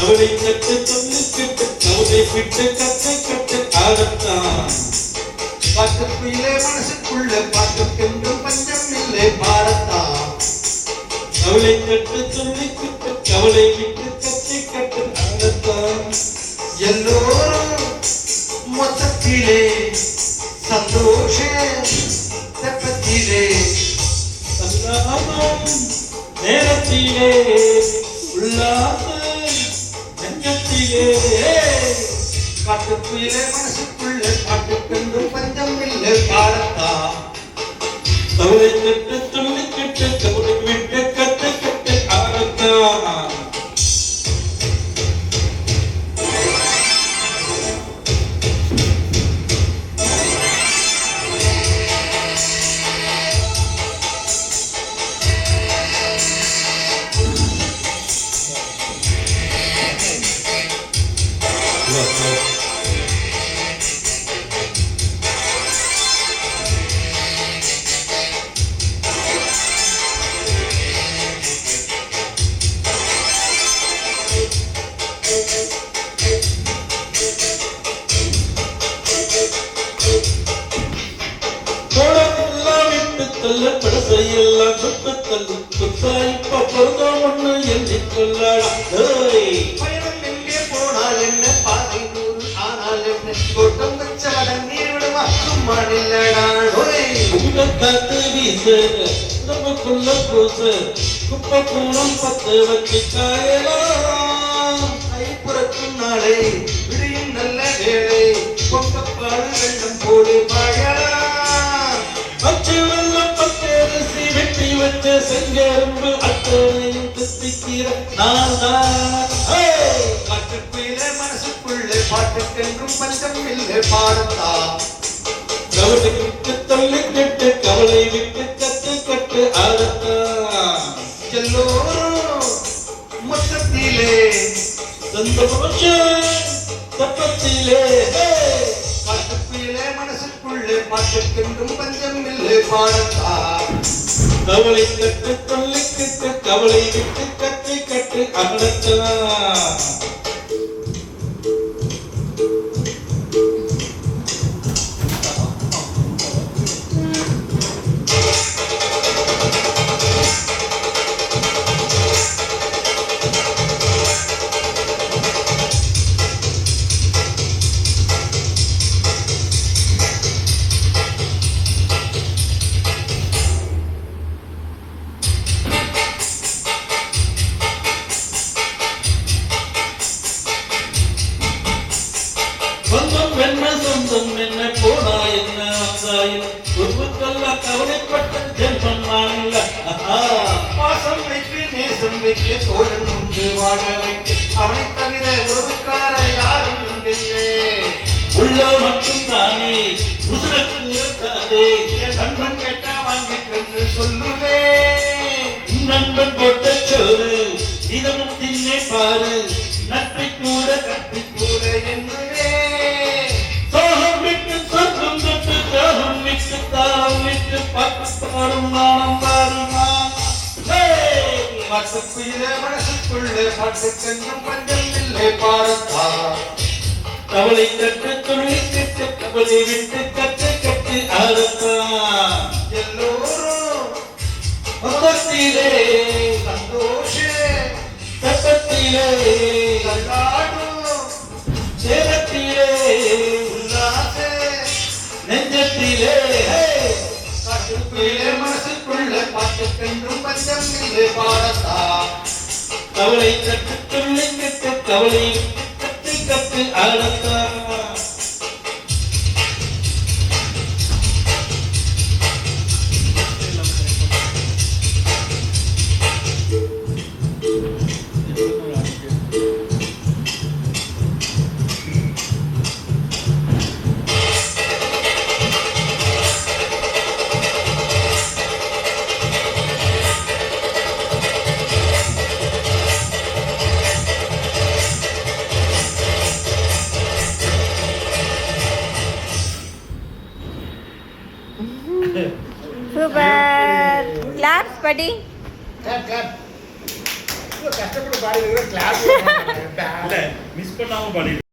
கவலை கட்டு சொல்லிக்கிட்டு கவலை விட்டு கட்டு கட்டு ஆடத்தான் பாட்டுக்குள்ளே மனசுக்குள்ள பாட்டுக்கென்றும் பஞ்சம் இல்லை பாரத்தா கவலை கட்டு சொல்லிக்கிட்டு கவலை விட்டு கட்டு கட்டு ஆடத்தான் எல்லோரும் மொத்தத்திலே சந்தோஷ தெப்பத்திலே சல்லாபம் நேரத்திலே பாட்டுக்குள்ளே மனசுக்குள்ள பாட்டுக்கென்றும் பஞ்சம் இல்லை பாரத்தா கவலை கட்டு படசையெல்லாம் சுட்டு தள்ளு இப்ப பொருத்தம் ஒண்ணு என்று பயணம் எங்கே போனால் என்ன பாதை நூறு ஆனால் என்ன நீர் விடுமா சும்மா நில்லடா உங்க காத்து வீச நமக்குள்ள பூச. குப்பை கூடம் பத்து வச்சு காயலாம். வச்ச செங்கரும்பு அத்தனையும் தித்திக்கிற நான் தான் ஏய், பாட்டுக்குள்ளே மனசுக்குள்ளே பாட்டுக்கென்றும் பஞ்சம் இல்லை பாடத்தா கவலை விட்டு தள்ளி கட்டு கவலை விட்டு கட்டு கட்டு ஆடத்தான் எல்லோரும் மொத்தத்திலே சந்தோஷம் தப்பத்திலே. பாட்டுக்குள்ளே மனசுக்குள்ளே பாட்டுக்கென்றும் பஞ்சம் இல்லை பாடத்தா கவலை கட்டு தொல்லை கட்டு கவலை விட்டு கட்டு கட்டு ஆடத்தான் சொந்தம் என்ன சொந்தம் என்ன போனா என்ன வந்தாயில் குருவுக்கெல்லாம் கவலைப்பட்ட ஜென்மம் நான் இல்ல. பாசம் வைத்து நேசம் வைத்து தோழன் உண்டு வாழ வைத்து அவனை தவிர உறவுக்கார யாரும் இல்லை உள்ள மட்டும் தானே உசுரக்கு இருக்காதே. நண்பன் கேட்டா வாங்கிட்டு சொல்லுவே. நண்பன் போட்ட சோறு பட்டு பாடும் நாணம் பாருமா பாட்டுக்குள்ளே மனசுக்குள்ளே பாட்டுக்கென்றும் பஞ்சம் இல்லை பாடத்தா கவலை கட்டு துணி கட்டு கவலை விட்டு கட்டு கட்டு ஆடத்தான் எல்லோரும் மொத்தத்திலே சந்தோஷ. கட்டத்திலே கல்லாடும் சேரத்திலே உல்லாச. நெஞ்சத்திலே ஹே! பாட்டுக்குள்ளே மனசுக்குள்ளே பஞ்சம் இல்லை பாடத்தா கவலை கட்டு துள்ளி கட்டு கவலை விட்டு கத்து கட்டு சூப்பர் கிளாப்ஸ் படி கிளாப் கிளாப் இவ்வளோ கஷ்டப்பட்டு பாடி கிளாப் மிஸ் பண்ணாம பாடிட்டு